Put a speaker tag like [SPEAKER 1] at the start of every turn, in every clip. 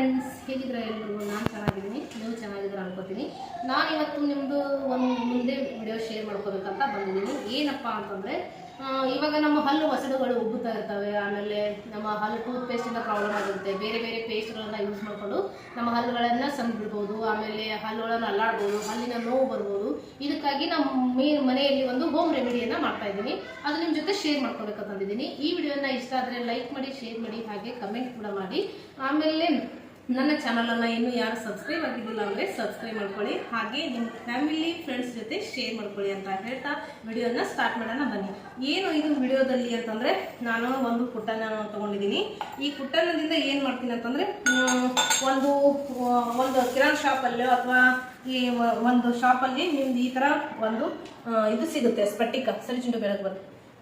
[SPEAKER 1] Friends ಹೇಗಿದ್ರೆ ಎಲ್ಲರೂ ನಾನು ಚೆನ್ನಾಗಿದ್ದೀನಿ. ನೀವು ಚೆನ್ನಾಗಿದ್ರೆ ಅನ್ಕೋತೀನಿ. ನಾನು ಇವತ್ತು ನಿಮ್ಮದು ಒಂದು ಮುಂದೆ ವಿಡಿಯೋ ಶೇರ್ ಮಾಡ್ಕೋಬೇಕಂತ ಬಂದಿದ್ದೀನಿ. ಏನಪ್ಪ ಅಂತಂದರೆ ಇವಾಗ ನಮ್ಮ ಹಲ್ಲು ಹೊಸಡುಗಳು ಉಬ್ಬುತ್ತಾ ಇರ್ತವೆ. ಆಮೇಲೆ ನಮ್ಮ ಹಲ್ಲು ಟೂತ್ ಪೇಸ್ಟಿಂದ ಪ್ರಾಬ್ಲಮ್ ಆಗಿರುತ್ತೆ ಬೇರೆ ಬೇರೆ ಪೇಸ್ಟ್ಗಳನ್ನು ಯೂಸ್ ಮಾಡಿಕೊಂಡು ನಮ್ಮ ಹಲ್ಲುಗಳನ್ನು ಸಂದ್ಬಿಡ್ಬೋದು. ಆಮೇಲೆ ಹಲ್ಲುಗಳನ್ನು ಅಲ್ಲಾಡ್ಬೋದು. ಹಲ್ಲಿನ ನೋವು ಬರ್ಬೋದು. ಇದಕ್ಕಾಗಿ ನಮ್ಮ ಮೇ ಮನೆಯಲ್ಲಿ ಒಂದು ಹೋಮ್ ರೆಮಿಡಿಯನ್ನು ಮಾಡ್ತಾ ಇದ್ದೀನಿ. ಅದು ನಿಮ್ಮ ಜೊತೆ ಶೇರ್ ಮಾಡ್ಕೋಬೇಕಂತಂದಿದ್ದೀನಿ ಈ ವಿಡಿಯೋನ ಇಷ್ಟ ಆದರೆ ಲೈಕ್ ಮಾಡಿ ಶೇರ್ ಮಾಡಿ, ಹಾಗೆ ಕಮೆಂಟ್ ಕೂಡ ಮಾಡಿ. ಆಮೇಲೆ ನನ್ನ ಚಾನಲನ್ನು ಇನ್ನೂ ಯಾರು ಸಬ್ಸ್ಕ್ರೈಬ್ ಆಗಿದ್ದಿಲ್ಲ ಅಂದರೆ ಸಬ್ಸ್ಕ್ರೈಬ್ ಮಾಡ್ಕೊಳ್ಳಿ. ಹಾಗೆ ನಿಮ್ಮ ಫ್ಯಾಮಿಲಿ ಫ್ರೆಂಡ್ಸ್ ಜೊತೆ ಶೇರ್ ಮಾಡ್ಕೊಳ್ಳಿ ಅಂತ ಹೇಳ್ತಾ ವಿಡಿಯೋನ ಸ್ಟಾರ್ಟ್ ಮಾಡೋಣ ಬನ್ನಿ. ಏನು ಇದು ವಿಡಿಯೋದಲ್ಲಿ ಅಂತಂದರೆ ನಾನು ಒಂದು ಪುಟ್ಟನ ತೊಗೊಂಡಿದ್ದೀನಿ. ಈ ಪುಟ್ಟನದಿಂದ ಏನು ಮಾಡ್ತೀನಿ ಅಂತಂದರೆ ಒಂದು ಒಂದು ಕಿರಾಣ್ ಶಾಪಲ್ಲೋ ಅಥವಾ ಈ ಒಂದು ಶಾಪಲ್ಲಿ ನಿಮ್ದು ಈ ಥರ ಒಂದು ಇದು ಸಿಗುತ್ತೆ ಸ್ಪಟಿಕ ಸರಿ ಚಿಂಟು ಬೆಳಗ್ಗೆ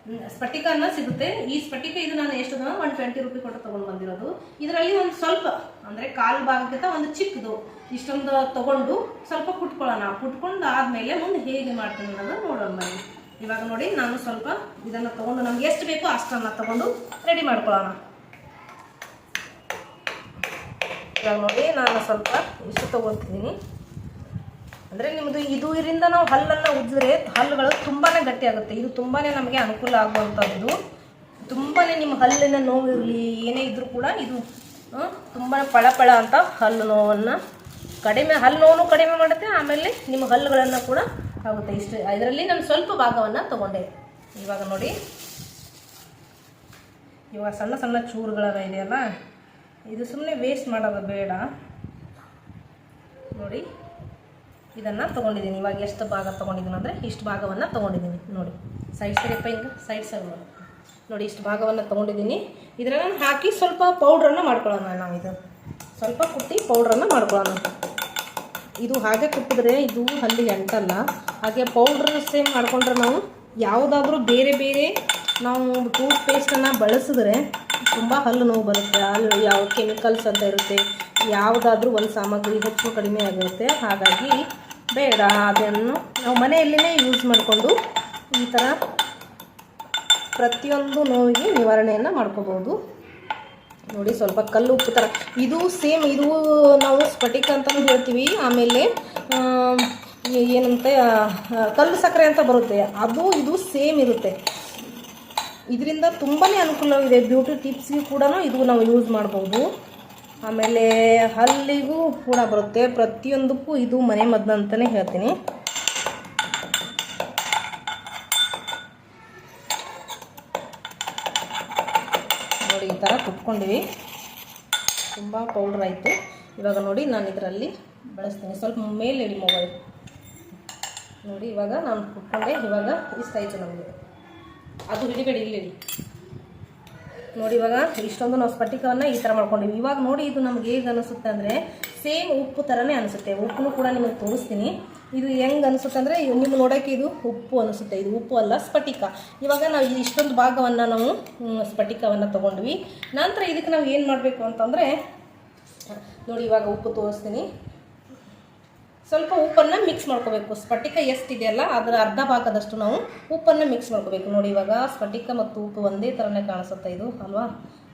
[SPEAKER 1] ಹ್ಮ್, ಸ್ಫಟಿಕ ಅನ್ನ ಸಿಗುತ್ತೆ. ಈ ಸ್ಫಟಿಕ ಇದು ನಾನು ಎಷ್ಟು ಒನ್ ಟ್ವೆಂಟಿ ರುಪಿ ಕೊಟ್ಟು ತಗೊಂಡು ಬಂದಿರೋದು. ಇದರಲ್ಲಿ ಒಂದು ಸ್ವಲ್ಪ ಅಂದರೆ ಕಾಲು ಭಾಗಕ್ಕಿಂತ ಒಂದು ಚಿಕ್ಕದು. ಇಷ್ಟೊಂದು ತಗೊಂಡು ಸ್ವಲ್ಪ ಕುಟ್ಕೊಳ್ಳೋಣ. ಕುಟ್ಕೊಂಡು ಆದಮೇಲೆ ಮುಂದೆ ಹೇಗೆ ಮಾಡ್ತೀನಿ ಅನ್ನೋದನ್ನ ನೋಡೋಣ ಬನ್ನಿ. ಇವಾಗ ನೋಡಿ ನಾನು ಸ್ವಲ್ಪ ಇದನ್ನು ತಗೊಂಡು ನಮ್ಗೆ ಎಷ್ಟು ಬೇಕೋ ಅಷ್ಟನ್ನು ತಗೊಂಡು ರೆಡಿ ಮಾಡ್ಕೊಳ್ಳೋಣ. ಇವಾಗ ನೋಡಿ ನಾನು ಸ್ವಲ್ಪ ಇಷ್ಟು ತಗೊತಿದ್ದೀನಿ. ಅಂದರೆ ನಿಮ್ಮದು ಇದು ಇದರಿಂದ ನಾವು ಹಲ್ಲನ್ನು ಉಜ್ಜಿದ್ರೆ ಹಲ್ಲುಗಳು ತುಂಬಾ ಗಟ್ಟಿ ಆಗುತ್ತೆ. ಇದು ತುಂಬಾ ನಮಗೆ ಅನುಕೂಲ ಆಗುವಂಥದ್ದು ತುಂಬಾ ನಿಮ್ಮ ಹಲ್ಲಿನ ನೋವು ಇರಲಿ ಏನೇ ಇದ್ದರೂ ಕೂಡ ಇದು ತುಂಬ ಪಳಪಳ ಅಂತ ಹಲ್ಲು ನೋವನ್ನು ಕಡಿಮೆ, ಹಲ್ಲು ನೋವು ಕಡಿಮೆ ಮಾಡುತ್ತೆ. ಆಮೇಲೆ ನಿಮ್ಮ ಹಲ್ಲುಗಳನ್ನು ಕೂಡ ಆಗುತ್ತೆ. ಇಷ್ಟು, ಇದರಲ್ಲಿ ನಾನು ಸ್ವಲ್ಪ ಭಾಗವನ್ನು ತಗೊಂಡೆ. ಇವಾಗ ನೋಡಿ. ಇವಾಗ ಸಣ್ಣ ಸಣ್ಣ ಚೂರುಗಳ ಇದೆಯಲ್ಲ, ಇದು ಸುಮ್ಮನೆ ವೇಸ್ಟ್ ಮಾಡೋದು ಬೇಡ. ನೋಡಿ. ಇದನ್ನು ತೊಗೊಂಡಿದ್ದೀನಿ. ಇವಾಗ ಎಷ್ಟು ಭಾಗ ತೊಗೊಂಡಿದ್ದೀನಿ ಅಂದರೆ ಇಷ್ಟು ಭಾಗವನ್ನು ತೊಗೊಂಡಿದ್ದೀನಿ. ನೋಡಿ ಸೈಡ್ ಸೈಡಪ್ಪ ಹಿಂಗೆ ಸೈಡ್ ಸೈಡ್ ನೋಡಿ. ಇಷ್ಟು ಭಾಗವನ್ನು ತೊಗೊಂಡಿದ್ದೀನಿ. ಇದರಲ್ಲಿ ಹಾಕಿ ಸ್ವಲ್ಪ ಪೌಡ್ರನ್ನು ಮಾಡ್ಕೊಳ್ಳೋಣ ನಾವು ಇದು. ಸ್ವಲ್ಪ ಕುಟ್ಟಿ ಪೌಡ್ರನ್ನು ಮಾಡ್ಕೊಳ್ಳೋಣ. ಇದು ಹಾಗೆ ಕುಟ್ಟಿದ್ರೆ ಇದು ಅಲ್ಲಿ ಅಂಟಲ್ಲ ಹಾಗೆ ಪೌಡ್ರ್ ಸೇಮ್ ಮಾಡಿಕೊಂಡ್ರೆ ನಾವು ಯಾವುದಾದ್ರೂ ಬೇರೆ ಬೇರೆ ನಾವು ಟೂತ್ ಪೇಸ್ಟನ್ನು ಬಳಸಿದ್ರೆ ತುಂಬ ಹಲ್ಲು ನೋವು ಬರುತ್ತೆ. ಹಲ್ಲು ಯಾವ ಕೆಮಿಕಲ್ಸ್ ಅಂತ ಇರುತ್ತೆ. ಯಾವುದಾದ್ರೂ ಒಂದು ಸಾಮಗ್ರಿ ಹೆಚ್ಚು ಕಡಿಮೆ ಆಗಿರುತ್ತೆ. ಹಾಗಾಗಿ ಬೇಡ, ಅದನ್ನು ನಾವು ಮನೆಯಲ್ಲೇ ಯೂಸ್ ಮಾಡಿಕೊಂಡು ಈ ಥರ ಪ್ರತಿಯೊಂದು ನೋವಿಗೆ ನಿವಾರಣೆಯನ್ನು ಮಾಡ್ಕೋಬೋದು ನೋಡಿ, ಸ್ವಲ್ಪ ಕಲ್ಲು ಉಪ್ಪು ಥರ ಇದು ಸೇಮ್ ಇದು ನಾವು ಸ್ಫಟಿಕ ಅಂತಲೂ ಹೇಳ್ತೀವಿ. ಆಮೇಲೆ ಏನಂತೆ ಕಲ್ಲು ಸಕ್ಕರೆ ಅಂತ ಬರುತ್ತೆ. ಅದು, ಇದು ಸೇಮ್ ಇರುತ್ತೆ. ಇದರಿಂದ ತುಂಬಾ ಅನುಕೂಲವಿದೆ. ಬ್ಯೂಟಿ ಟಿಪ್ಸ್ಗೆ ಕೂಡ ಇದು ನಾವು ಯೂಸ್ ಮಾಡ್ಬೋದು. ಆಮೇಲೆ ಹಲ್ಲಿಗೂ ಕೂಡ ಬರುತ್ತೆ. ಪ್ರತಿಯೊಂದಕ್ಕೂ ಇದು ಮನೆ ಮದ್ದು ಅಂತಲೇ ಹೇಳ್ತೀನಿ. ನೋಡಿ, ಈ ಥರ ಕುಟ್ಕೊಂಡಿವಿ ತುಂಬ ಪೌಡ್ರ್ ಆಯಿತು. ಇವಾಗ ನೋಡಿ, ನಾನು ಇದರಲ್ಲಿ ಬಳಸ್ತೀನಿ. ಸ್ವಲ್ಪ ಮೇಲೆ ಇಡಿ ಮೊಬೈಲ್ ನೋಡಿ, ಇವಾಗ ನಾನು ಕುಟ್ಕೊಂಡೆ ಇವಾಗ ಇಷ್ಟ ಆಯಿತು ನಮಗೆ. ಅದು ಹಿಡಿಬೇಡಿ ಇಲ್ಲಿ ನೋಡಿ ಇವಾಗ ಇಷ್ಟೊಂದು ನಾವು ಸ್ಫಟಿಕವನ್ನು ಈ ಥರ ಮಾಡ್ಕೊಂಡಿವಿ. ಇವಾಗ ನೋಡಿ ಇದು ನಮ್ಗೆ ಹೇಗೆ ಅನಿಸುತ್ತೆ ಅಂದರೆ ಸೇಮ್ ಉಪ್ಪು ಥರನೇ ಅನಿಸುತ್ತೆ. ಉಪ್ಪನ್ನು ಕೂಡ ನಿಮಗೆ ತೋರಿಸ್ತೀನಿ. ಇದು ಹೆಂಗೆ ಅನಿಸುತ್ತೆ ಅಂದರೆ ನಿಮ್ಗೆ ನೋಡೋಕ್ಕೆ ಇದು ಉಪ್ಪು ಅನಿಸುತ್ತೆ. ಇದು ಉಪ್ಪು ಅಲ್ಲ, ಸ್ಫಟಿಕ. ಇವಾಗ ನಾವು ಇಷ್ಟೊಂದು ಭಾಗವನ್ನು ನಾವು ಸ್ಫಟಿಕವನ್ನು ತೊಗೊಂಡ್ವಿ. ನಂತರ ಇದಕ್ಕೆ ನಾವು ಏನು ಮಾಡಬೇಕು ಅಂತಂದರೆ, ನೋಡಿ ಇವಾಗ ಉಪ್ಪು ತೋರಿಸ್ತೀನಿ. ಸ್ವಲ್ಪ ಉಪ್ಪನ್ನು ಮಿಕ್ಸ್ ಮಾಡ್ಕೋಬೇಕು. ಸ್ಫಟಿಕ ಎಷ್ಟಿದೆಯಲ್ಲ ಅದರ ಅರ್ಧ ಭಾಗದಷ್ಟು ನಾವು ಉಪ್ಪನ್ನು ಮಿಕ್ಸ್ ಮಾಡ್ಕೋಬೇಕು. ನೋಡಿ ಇವಾಗ ಸ್ಫಟಿಕ ಮತ್ತು ಉಪ್ಪು ಒಂದೇ ಥರನೇ ಕಾಣಿಸುತ್ತೆ ಇದು, ಅಲ್ವಾ?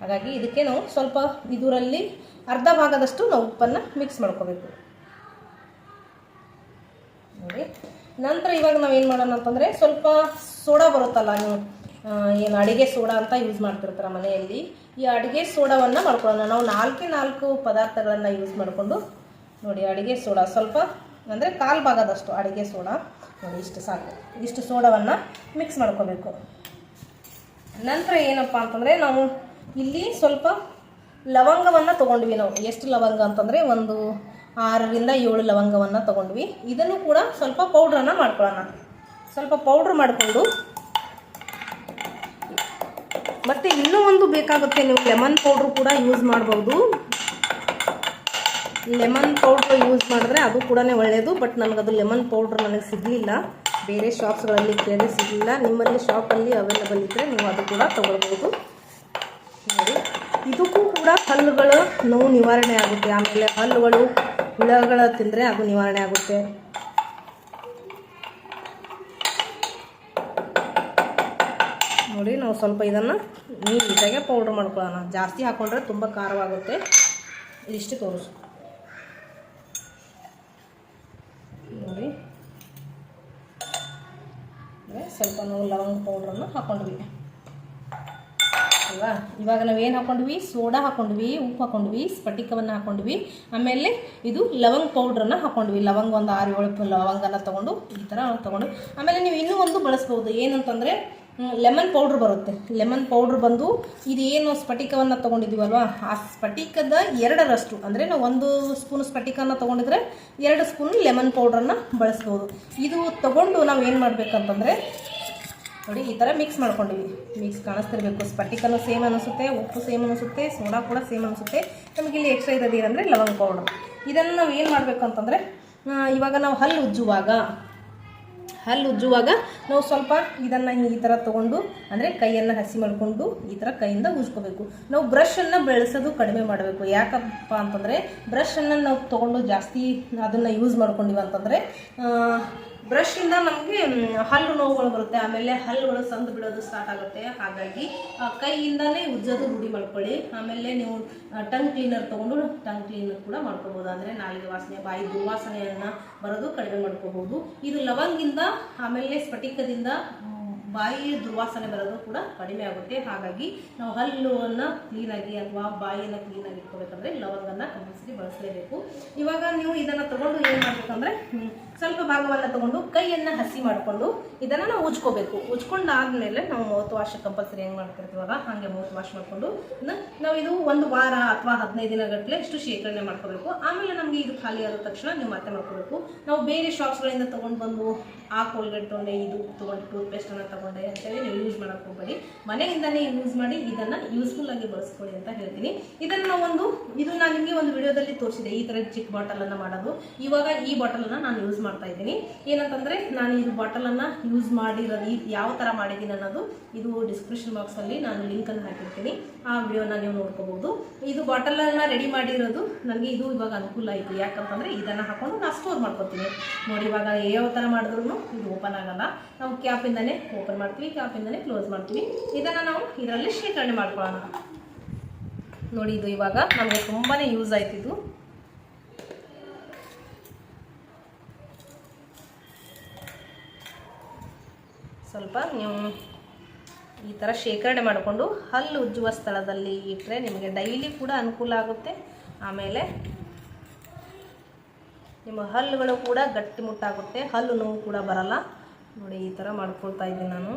[SPEAKER 1] ಹಾಗಾಗಿ ಇದಕ್ಕೆ ನಾವು ಸ್ವಲ್ಪ ಇದರಲ್ಲಿ ಅರ್ಧ ಭಾಗದಷ್ಟು ನಾವು ಉಪ್ಪನ್ನು ಮಿಕ್ಸ್ ಮಾಡ್ಕೋಬೇಕು. ನೋಡಿ. ನಂತರ ಇವಾಗ ನಾವು ಏನು ಮಾಡೋಣ ಅಂತಂದರೆ ಸ್ವಲ್ಪ ಸೋಡಾ ಬರುತ್ತಲ್ಲ ನೀವು ಏನು ಅಡುಗೆ ಸೋಡಾ ಅಂತ ಯೂಸ್ ಮಾಡ್ತಿರ್ತಾರೆ ಮನೆಯಲ್ಲಿ, ಈ ಅಡುಗೆ ಸೋಡಾವನ್ನು ಮಾಡ್ಕೊಳ್ಳೋಣ. ನಾವು ನಾಲ್ಕೇ ನಾಲ್ಕು ಪದಾರ್ಥಗಳನ್ನು ಯೂಸ್ ಮಾಡಿಕೊಂಡು ನೋಡಿ, ಅಡುಗೆ ಸೋಡಾ ಸ್ವಲ್ಪ, ಅಂದರೆ ಕಾಲು ಭಾಗದಷ್ಟು ಅಡುಗೆ ಸೋಡಾ. ನೋಡಿ, ಇಷ್ಟು ಸಾಕು. ಇಷ್ಟು ಸೋಡಾವನ್ನು ಮಿಕ್ಸ್ ಮಾಡ್ಕೋಬೇಕು. ನಂತರ ಏನಪ್ಪ ಅಂತಂದರೆ ನಾವು ಇಲ್ಲಿ ಸ್ವಲ್ಪ ಲವಂಗವನ್ನು ತೊಗೊಂಡ್ವಿ ನಾವು. ಎಷ್ಟು ಲವಂಗ ಅಂತಂದರೆ ಒಂದು ಆರರಿಂದ ಏಳು ಲವಂಗವನ್ನು ತೊಗೊಂಡ್ವಿ. ಇದನ್ನು ಕೂಡ ಸ್ವಲ್ಪ ಪೌಡ್ರನ್ನು ಮಾಡ್ಕೊಳ್ಳೋಣ. ಸ್ವಲ್ಪ ಪೌಡ್ರ್ ಮಾಡಿಕೊಂಡು ಮತ್ತು ಇನ್ನೂ ಒಂದು ಬೇಕಾಗುತ್ತೆ ನೀವು ಲೆಮನ್ ಪೌಡ್ರ್ ಕೂಡ ಯೂಸ್ ಮಾಡ್ಬೋದು. ಲೆಮನ್ ಪೌಡ್ರ್ ಯೂಸ್ ಮಾಡಿದ್ರೆ ಅದು ಕೂಡ ಒಳ್ಳೆಯದು ಬಟ್ ನನಗದು ಲೆಮನ್ ಪೌಡ್ರ್ ನನಗೆ ಸಿಗಲಿಲ್ಲ. ಬೇರೆ ಶಾಪ್ಸ್ಗಳಲ್ಲಿ ಕೇಳಿ ಸಿಗಲಿಲ್ಲ. ನಿಮ್ಮಲ್ಲಿ ಶಾಪಲ್ಲಿ ಅವೈಲೇಬಲ್ ಇದ್ದರೆ ನೀವು ಅದು ಕೂಡ ತೊಗೊಳ್ಬೋದು ನೋಡಿ, ಇದಕ್ಕೂ ಕೂಡ ಹಲ್ಲುಗಳು ನೋವು ನಿವಾರಣೆ ಆಗುತ್ತೆ. ಆಮೇಲೆ ಹಲ್ಲುಗಳು ಹುಳಗಳ ತಿಂದರೆ ಅದು ನಿವಾರಣೆ ಆಗುತ್ತೆ. ನೋಡಿ, ನಾವು ಸ್ವಲ್ಪ ಇದನ್ನು ನೀಟಾಗೆ ಪೌಡ್ರ್ ಮಾಡ್ಕೊಳ್ಳೋಣ. ಜಾಸ್ತಿ ಹಾಕ್ಕೊಂಡ್ರೆ ತುಂಬ ಖಾರವಾಗುತ್ತೆ. ಇಷ್ಟು ತೋರಿಸು ನೋಡಿ ಅಂದ್ರೆ ಸ್ವಲ್ಪ ನಾವು ಲವಂಗ ಪೌಡ್ರನ್ನು ಹಾಕೊಂಡ್ವಿ. ಅಲ್ವಾ? ಇವಾಗ ನಾವೇನು ಹಾಕೊಂಡ್ವಿ? ಸೋಡಾ ಹಾಕೊಂಡ್ವಿ, ಉಪ್ಪು ಹಾಕೊಂಡ್ವಿ, ಸ್ಫಟಿಕವನ್ನು ಹಾಕೊಂಡ್ವಿ. ಆಮೇಲೆ ಇದು ಲವಂಗ ಪೌಡ್ರನ್ನ ಹಾಕೊಂಡ್ವಿ. ಲವಂಗ ಒಂದು ಆರು ಏಳು ಲವಂಗನ ತೊಗೊಂಡು ಈ ಥರ ತೊಗೊಂಡು. ಆಮೇಲೆ ನೀವು ಇನ್ನೂ ಒಂದು ಬಳಸ್ಬೋದು. ಏನಂತಂದರೆ ಲೆಮನ್ ಪೌಡ್ರ್ ಬರುತ್ತೆ. ಲೆಮನ್ ಪೌಡ್ರ್ ಬಂದು ಇದೇನು ಸ್ಫಟಿಕವನ್ನು ತೊಗೊಂಡಿದ್ದೀವಲ್ವಾ ಆ ಸ್ಫಟಿಕದ ಎರಡರಷ್ಟು, ಅಂದರೆ ನಾವು ಒಂದು ಸ್ಪೂನ್ ಸ್ಫಟಿಕನ ತೊಗೊಂಡಿದ್ರೆ ಎರಡು ಸ್ಪೂನ್ ಲೆಮನ್ ಪೌಡ್ರನ್ನು ಬಳಸ್ಬೋದು. ಇದು ತೊಗೊಂಡು ನಾವು ಏನು ಮಾಡಬೇಕಂತಂದರೆ, ನೋಡಿ, ಈ ಥರ ಮಿಕ್ಸ್ ಮಾಡ್ಕೊಂಡಿವಿ. ಮಿಕ್ಸ್ ಕಾಣಿಸ್ತಿರ್ಬೇಕು. ಸ್ಫಟಿಕನೂ ಸೇಮ್ ಅನಿಸುತ್ತೆ, ಉಪ್ಪು ಸೇಮ್ ಅನಿಸುತ್ತೆ ಸೋಡಾ ಕೂಡ ಸೇಮ್ ಅನಿಸುತ್ತೆ. ನಮಗೆ ಇಲ್ಲಿ ಎಕ್ಸ್ಟ್ರಾ ಇರೋದು ಏನಂದರೆ ಲವಂಗ ಪೌಡರ್ ಇದನ್ನು ನಾವು ಏನು ಮಾಡಬೇಕು ಅಂತಂದರೆ ಇವಾಗ ನಾವು ಹಲ್ಲು ಉಜ್ಜುವಾಗ ಹಲ್ಲು ಉಜ್ಜುವಾಗ ನಾವು ಸ್ವಲ್ಪ ಇದನ್ನು ಈ ಥರ ತೊಗೊಂಡು, ಅಂದರೆ ಕೈಯನ್ನು ಹಸಿ ಮಾಡಿಕೊಂಡು ಈ ಥರ ಕೈಯಿಂದ ಉಜ್ಕೋಬೇಕು. ನಾವು ಬ್ರಷನ್ನು ಬೆಳೆಸೋದು ಕಡಿಮೆ ಮಾಡಬೇಕು. ಯಾಕಪ್ಪ ಅಂತಂದರೆ ಬ್ರಷನ್ನು ನಾವು ತೊಗೊಂಡು ಜಾಸ್ತಿ ಅದನ್ನು ಯೂಸ್ ಮಾಡ್ಕೊಂಡಿವಿ ಅಂತಂದರೆ ಬ್ರಷಿಂದ ನಮಗೆ ಹಲ್ಲು ನೋವುಗಳು ಬರುತ್ತೆ. ಆಮೇಲೆ ಹಲ್ಲುಗಳು ಸಂದು ಬಿಡೋದು ಸ್ಟಾರ್ಟ್ ಆಗುತ್ತೆ. ಹಾಗಾಗಿ ಆ, ಕೈಯಿಂದನೇ ಉಜ್ಜೋದು ರೂಢಿ ಮಾಡ್ಕೊಳ್ಳಿ. ಆಮೇಲೆ ನೀವು ಟಂಗ್ ಕ್ಲೀನರ್ ತೊಗೊಂಡು ಟಂಗ್ ಕ್ಲೀನರ್ ಕೂಡ ಮಾಡ್ಕೋಬೋದು. ಅಂದರೆ ನಾಲಿಗೆ ವಾಸನೆ ಬಾಯಿ ದುರ್ವಾಸನೆಯನ್ನು ಬರೋದು ಕಡಿಮೆ ಮಾಡ್ಕೋಬೋದು. ಇದು ಲವಂಗಿಂದ ಆಮೇಲೆ ಸ್ಫಟಿಕದಿಂದ ಬಾಯಿ ದುರ್ವಾಸನೆ ಬರೋದು ಕೂಡ ಕಡಿಮೆ ಆಗುತ್ತೆ. ಹಾಗಾಗಿ ನಾವು ಹಲ್ಲುವನ್ನು ಕ್ಲೀನಾಗಿ ಅಥವಾ ಬಾಯಿಯನ್ನು ಕ್ಲೀನಾಗಿ ಇಟ್ಕೋಬೇಕಂದ್ರೆ ಲವಂಗನ ಕಂಪಲ್ಸರಿ ಬಳಸಲೇಬೇಕು. ಇವಾಗ ನೀವು ಇದನ್ನು ತಗೊಂಡು ಏನು ಮಾಡಬೇಕಂದ್ರೆ ಸ್ವಲ್ಪ ಭಾಗವನ್ನು ತಗೊಂಡು ಕೈಯನ್ನು ಹಸಿ ಮಾಡಿಕೊಂಡು ಇದನ್ನು ನಾವು ಉಜ್ಕೋಬೇಕು. ಉಜ್ಕೊಂಡಾದ್ಮೇಲೆ ನಾವು ಮೌತ್ ವಾಶ್ ಕಂಪಲ್ಸರಿ ಹೆಂಗೆ ಮಾಡ್ತಿರ್ತೀವಲ್ಲ ಹಾಗೆ ಮೌತ್ ವಾಶ್ ಮಾಡಿಕೊಂಡು ನಾವು ಇದು ಒಂದು ವಾರ ಅಥವಾ ಹದಿನೈದು ದಿನಗಟ್ಟಲೆ ಇಷ್ಟು ಶೇಖರಣೆ ಮಾಡ್ಕೋಬೇಕು. ಆಮೇಲೆ ನಮಗೆ ಇದು ಖಾಲಿ ಆದ ತಕ್ಷಣ ನೀವು ಮತ್ತೆ ಮಾಡ್ಕೋಬೇಕು. ನಾವು ಬೇರೆ ಶಾಪ್ಸ್ಗಳಿಂದ ತೊಗೊಂಡು ಬಂದು, ಆ ಕೋಲ್ಗೇಟ್ ತೊಗೊಂಡೆ, ಇದು ತೊಗೊಂಡು ಟೂತ್ಪೇಸ್ಟನ್ನು ತಗೊಂಡೆ ಅಂತೇಳಿ ನೀವು ಯೂಸ್ ಹೋಗ್ಬೇಡಿ. ಮನೆಯಿಂದನೇ ಯೂಸ್ ಮಾಡಿ ಇದನ್ನ ಯೂಸ್ಫುಲ್ ಆಗಿ ಬಳಸ್ಕೊಳ್ಳಿ ಅಂತ ಹೇಳ್ತೀನಿ. ಇದನ್ನ ಒಂದು ಇದು ನಾನು ನಿಮಗೆ ಒಂದು ವಿಡಿಯೋದಲ್ಲಿ ತೋರಿಸಿದೆ. ಈ ತರ ಚಿಕ್ಕ ಅನ್ನ ಮಾಡೋದು. ಇವಾಗ ಈ ಬಾಟಲ್ ಬಾಟಲನ್ನು ನಾನು ಯೂಸ್ ಮಾಡ್ತಾ ಇದ್ದೀನಿ. ಏನಂತಂದ್ರೆ ನಾನು ಇದು ಅನ್ನ ಯೂಸ್ ಮಾಡಿರೋದು ಈ ಯಾವ ತರ ಮಾಡಿದ್ದೀನಿ ಅನ್ನೋದು ಇದು ಡಿಸ್ಕ್ರಿಪ್ಷನ್ ಬಾಕ್ಸ್ ಅಲ್ಲಿ ನಾನು ಲಿಂಕ್ ಲಿಂಕನ್ನು ಹಾಕಿರ್ತೀನಿ. ಆ ವಿಡಿಯೋನ ನೀವು ನೋಡ್ಕೋಬಹುದು. ಇದು ಬಾಟಲ್ ಅನ್ನ ರೆಡಿ ಮಾಡಿರೋದು ನನಗೆ ಇದು ಇವಾಗ ಅನುಕೂಲ ಆಯಿತು. ಯಾಕಂತಂದ್ರೆ ಇದನ್ನ ಹಾಕೊಂಡು ನಾನು ಸ್ಟೋರ್ ಮಾಡ್ಕೊತೀನಿ. ನೋಡಿ ಇವಾಗ ಯಾವ ತರ ಮಾಡಿದ್ರು ಇದು ಓಪನ್ ಆಗಲ್ಲ. ನಾವು ಕ್ಯಾಪಿಂದನೇ ಓಪನ್ ಮಾಡ್ತೀವಿ. ಕ್ಯಾಪಿಂದನೇ ಕ್ಲೋಸ್ ಮಾಡ್ತೀವಿ ಇದನ್ನು ನಾವು ಇದರಲ್ಲಿ ಶೇಖರಣೆ ಮಾಡ್ಕೊಳ್ಳೋಣ. ನೋಡಿ, ಇದು ಇವಾಗ ನಮಗೆ ತುಂಬಾ ಯೂಸ್ ಆಯ್ತಿದ್ದು ಸ್ವಲ್ಪ ನೀವು ಈ ಥರ ಶೇಖರಣೆ ಮಾಡಿಕೊಂಡು ಹಲ್ಲು ಉಜ್ಜುವ ಸ್ಥಳದಲ್ಲಿ ಇಟ್ಟರೆ ನಿಮಗೆ ಡೈಲಿ ಕೂಡ ಅನುಕೂಲ ಆಗುತ್ತೆ. ಆಮೇಲೆ ನಿಮ್ಮ ಹಲ್ಲುಗಳು ಕೂಡ ಗಟ್ಟಿಮುಟ್ಟಾಗುತ್ತೆ ಹಲ್ಲು ನೋವು ಕೂಡ ಬರಲ್ಲ. ನೋಡಿ, ಈ ಥರ ಮಾಡ್ಕೊಳ್ತಾ ಇದ್ದೀನಿ ನಾನು.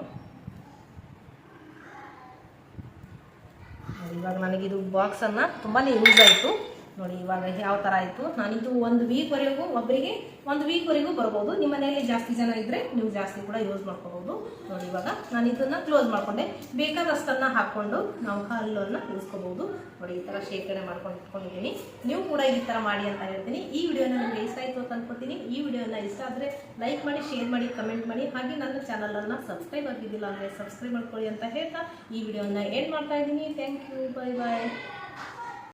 [SPEAKER 1] ಇವಾಗ ನನಗಿದು ಬಾಕ್ಸನ್ನು ತುಂಬಾ ಯೂಸ್ ಆಯಿತು. ನೋಡಿ, ಇವಾಗ ಯಾವ ಥರ ಆಯಿತು? ನಾನಿದು ಒಂದು ವೀಕ್ವರೆಗೂ ಒಬ್ಬರಿಗೆ ಒಂದು ವೀಕ್ವರೆಗೂ ಬರ್ಬೋದು. ನಿಮ್ಮ ಮನೆಯಲ್ಲಿ ಜಾಸ್ತಿ ಜನ ಇದ್ದರೆ ನೀವು ಜಾಸ್ತಿ ಕೂಡ ಯೂಸ್ ಮಾಡ್ಕೋಬೋದು. ನೋಡಿ, ಇವಾಗ ನಾನು ಇದನ್ನು ಕ್ಲೋಸ್ ಮಾಡಿಕೊಂಡೆ. ಬೇಕಾದಷ್ಟನ್ನು ಹಾಕ್ಕೊಂಡು ನಾವು ಹಲ್ಲನ್ನು ಉಳಿಸ್ಕೋಬೋದು ನೋಡಿ, ಈ ಥರ ಶೇಖರಣೆ ಮಾಡ್ಕೊಂಡು ಇಟ್ಕೊಂಡಿದ್ದೀನಿ. ನೀವು ಕೂಡ ಈ ಥರ ಮಾಡಿ ಅಂತ ಹೇಳ್ತೀನಿ. ಈ ವಿಡಿಯೋನ ನಿಮಗೆ ಇಷ್ಟ ಆಯಿತು ಅಂತ ಅನ್ಕೋತೀನಿ. ಈ ವಿಡಿಯೋನ ಇಷ್ಟ ಆದರೆ ಲೈಕ್ ಮಾಡಿ ಶೇರ್ ಮಾಡಿ ಕಮೆಂಟ್ ಮಾಡಿ. ಹಾಗೆ ನನ್ನ ಚಾನಲನ್ನು ಸಬ್ಸ್ಕ್ರೈಬ್ ಆಗಿದ್ದಿಲ್ಲ ಅಂದರೆ ಸಬ್ಸ್ಕ್ರೈಬ್ ಮಾಡ್ಕೊಳ್ಳಿ ಅಂತ ಹೇಳ್ತಾ ಈ ವಿಡಿಯೋನ ಎಂಡ್ ಮಾಡ್ತಾ ಇದ್ದೀನಿ. Thank you bye bye